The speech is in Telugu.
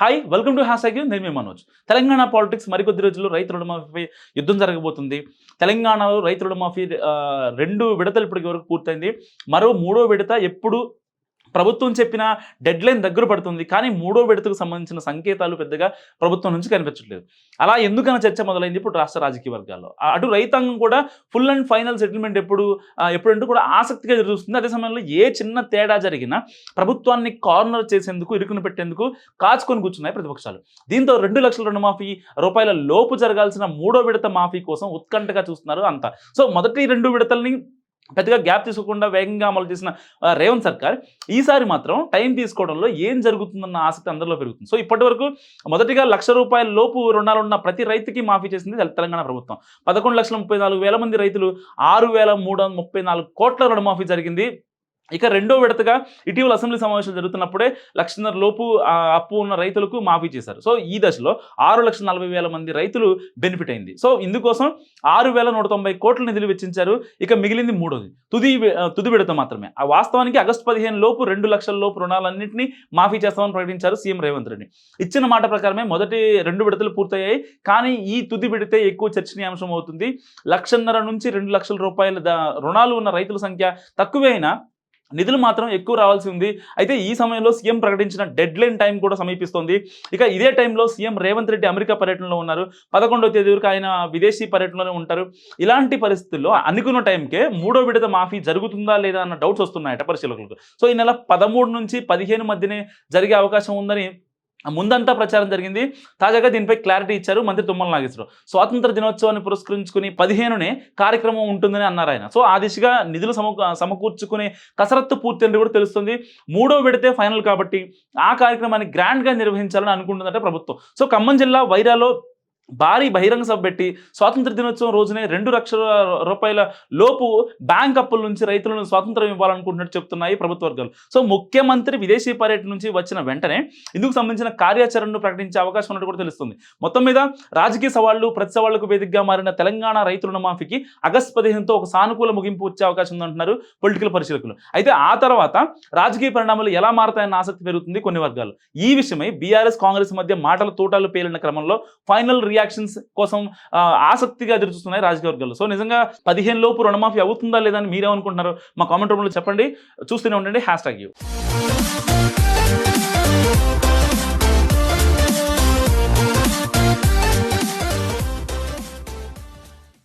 హాయ్ వెల్కమ్ టు హ్యాష్ అగ్యూ నేను మీ మనోజ్. తెలంగాణ పాలిటిక్స్ మరికొద్ది రోజుల్లో రైతు రుణమాఫీపై యుద్ధం జరగబోతుంది. తెలంగాణలో రైతు రుణమాఫీ రెండు విడతలు ఇప్పటికి వరకు పూర్తయింది. మరో మూడో విడత ఎప్పుడు ప్రభుత్వం చెప్పిన డెడ్ లైన్ దగ్గర పడుతుంది. కానీ మూడో విడతకు సంబంధించిన సంకేతాలు పెద్దగా ప్రభుత్వం నుంచి కనిపించట్లేదు. అలా ఎందుకన్నా చర్చ మొదలైంది ఇప్పుడు రాష్ట్ర రాజకీయ వర్గాల్లో. అటు రైతాంగం కూడా ఫుల్ అండ్ ఫైనల్ సెటిల్మెంట్ ఎప్పుడు ఎప్పుడంటూ కూడా ఆసక్తిగా ఎదురుస్తుంది అదే సమయంలో ఏ చిన్న తేడా జరిగినా ప్రభుత్వాన్ని కార్నర్ చేసేందుకు ఇరుకును పెట్టేందుకు కాచుకొని కూర్చున్నాయి ప్రతిపక్షాలు. దీంతో రెండు లక్షల రుణమాఫీ రూపాయల లోపు జరగాల్సిన మూడో విడత మాఫీ కోసం ఉత్కంఠగా చూస్తున్నారు అంతా. సో మొదటి రెండు విడతల్ని పెద్దగా గ్యాప్ తీసుకోకుండా వేగంగా అమలు చేసిన రేవంత్ సర్కార్ ఈసారి మాత్రం టైం తీసుకోవడంలో ఏం జరుగుతుందన్న ఆసక్తి అందరిలో పెరుగుతుంది. సో ఇప్పటి వరకు మొదటిగా లక్ష రూపాయల లోపు రుణాలు ఉన్న ప్రతి రైతుకి మాఫీ చేసింది తెలంగాణ ప్రభుత్వం. పదకొండు లక్షల ముప్పై నాలుగు వేల మంది రైతులు ఆరు వేల మూడు ముప్పై నాలుగు కోట్ల రుణమాఫీ జరిగింది. ఇక రెండో విడతగా ఇటీవల అసెంబ్లీ సమావేశాలు జరుగుతున్నప్పుడే లక్షన్నర లోపు అప్పు ఉన్న రైతులకు మాఫీ చేశారు. సో ఈ దశలో ఆరు లక్షల నలభై వేల మంది రైతులు బెనిఫిట్ అయింది. సో ఇందుకోసం ఆరు వేల నూట తొంభై కోట్ల నిధులు వెచ్చించారు. ఇక మిగిలింది మూడోది. తుది తుది విడత మాత్రమే. ఆ వాస్తవానికి ఆగస్టు పదిహేను లోపు రెండు లక్షల లోపు రుణాలన్నింటినీ మాఫీ చేస్తామని ప్రకటించారు సీఎం రేవంత్ రెడ్డి. ఇచ్చిన మాట ప్రకారమే మొదటి రెండు విడతలు పూర్తయ్యాయి. కానీ ఈ తుది విడితే ఎక్కువ చర్చనీయాంశం అవుతుంది. లక్షన్నర నుంచి రెండు లక్షల రూపాయల రుణాలు ఉన్న రైతుల సంఖ్య తక్కువే అయినా నిధులు మాత్రం ఎక్కువ రావాల్సి ఉంది. అయితే ఈ సమయంలో సీఎం ప్రకటించిన డెడ్ లైన్ టైం కూడా సమీపిస్తోంది. ఇక ఇదే టైంలో సీఎం రేవంత్ రెడ్డి అమెరికా పర్యటనలో ఉన్నారు. పదకొండవ తేదీ వరకు ఆయన విదేశీ పర్యటనలోనే ఉంటారు. ఇలాంటి పరిస్థితుల్లో అనుకున్న టైంకే మూడో విడత మాఫీ జరుగుతుందా లేదా అన్న డౌట్స్ వస్తున్నాయట పరిశీలకులకు. సో ఈ నెల పదమూడు నుంచి పదిహేను మధ్యనే జరిగే అవకాశం ఉందని ముందంతా ప్రచారం జరిగింది. తాజాగా దీనిపై క్లారిటీ ఇచ్చారు మంత్రి తుమ్మల నాగేశ్వరరావు. స్వాతంత్ర దినోత్సవాన్ని పురస్కరించుకుని పదిహేనునే కార్యక్రమం ఉంటుందని అన్నారు ఆయన. సో ఆ దిశగా నిధులు సమకూర్చుకునే కసరత్తు పూర్తి కూడా తెలుస్తుంది. మూడో విడితే ఫైనల్ కాబట్టి ఆ కార్యక్రమాన్ని గ్రాండ్గా నిర్వహించాలని అనుకుంటుందంటే ప్రభుత్వం. సో ఖమ్మం జిల్లా వైరాలో భారీ బహిరంగ సభ పెట్టి స్వాతంత్ర దినోత్సవం రోజునే రెండు లక్షల రూపాయల లోపు బ్యాంక్ అప్పుల నుంచి రైతులను స్వాతంత్రం ఇవ్వాలనుకుంటున్నట్టు చెప్తున్నాయి ప్రభుత్వ వర్గాలు. సో ముఖ్యమంత్రి విదేశీ పర్యటన నుంచి వచ్చిన వెంటనే ఇందుకు సంబంధించిన కార్యాచరణను ప్రకటించే అవకాశం ఉన్నట్టు కూడా తెలుస్తుంది. మొత్తం మీద రాజకీయ సవాళ్ళు ప్రతి సవాళ్ళకు వేదికగా మారిన తెలంగాణ రైతు రుణమాఫీకి ఆగస్టు పదిహేనుతో ఒక సానుకూల ముగింపు వచ్చే అవకాశం ఉందంటున్నారు పొలిటికల్ పరిశీలకులు. అయితే ఆ తర్వాత రాజకీయ పరిణామాలు ఎలా మారతాయన్న ఆసక్తి పెరుగుతుంది కొన్ని వర్గాలు. ఈ విషయమై బీఆర్ఎస్ కాంగ్రెస్ మధ్య మాటల తూటాలు పేలిన క్రమంలో ఫైనల్ రియాక్షన్స్ కోసం ఆసక్తిగా ఎదురు చూస్తున్నాయి రాజకీయ వర్గాల్లో సో నిజంగా పదిహేను లోపు రుణమాఫీ అవుతుందా లేదా అని మీరేమనుకుంటున్నారు మా కామెంట్ రూమ్లో చెప్పండి. చూస్తూనే ఉండండి. Hashtag you.